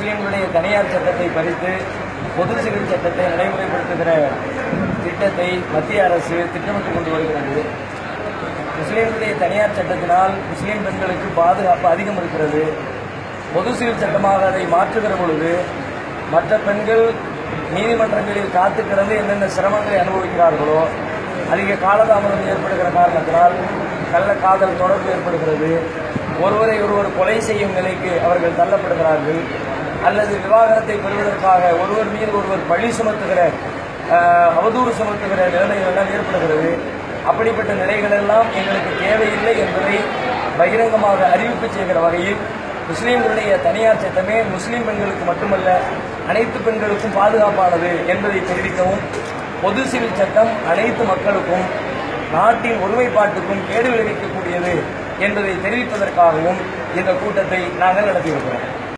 முஸ்லீம்களுடைய தனியார் சட்டத்தை பறித்து பொது சிவில் சட்டத்தை நடைமுறைப்படுத்துகிற திட்டத்தை மத்திய அரசு திட்டமிட்டு கொண்டு வருகிறது. முஸ்லீம்களுடைய தனியார் சட்டத்தினால் முஸ்லீம் பெண்களுக்கு பாதுகாப்பு அதிகம் இருக்கிறது. பொது சிவில் சட்டமாக அதை மாற்றுகிற பொழுது மற்ற பெண்கள் நீதிமன்றங்களில் காத்து கிடந்து என்னென்ன சிரமங்களை அனுபவிக்கிறார்களோ அதிக காலதாமதம் ஏற்படுகிற காரணத்தினால் கள்ள காதல் தொடர்பு ஏற்படுகிறது. ஒருவரை ஒருவர் கொலை செய்யும் நிலைக்கு அவர்கள் தள்ளப்படுகிறார்கள். அல்லது விவாகரத்தை பெறுவதற்காக ஒருவர் மீது ஒருவர் பழி சுமத்துகிற அவதூறு சுமத்துகிற நிலைமைகள் எல்லாம் ஏற்படுகிறது. அப்படிப்பட்ட நிலைகள் எல்லாம் எங்களுக்கு தேவையில்லை என்பதை பகிரங்கமாக அறிவிப்பு செய்கிற வகையில் முஸ்லீம்களுடைய தனியார் சட்டமே முஸ்லீம் பெண்களுக்கு மட்டுமல்ல அனைத்து பெண்களுக்கும் பாதுகாப்பானது என்பதை தெரிவிக்கவும் பொது சிவில் சட்டம் அனைத்து மக்களுக்கும் நாட்டின் ஒருமைப்பாட்டுக்கும் கேடு விளைவிக்கக்கூடியது என்பதை தெரிவிப்பதற்காகவும் இந்த கூட்டத்தை நாங்கள் நடத்தியிருக்கிறோம்.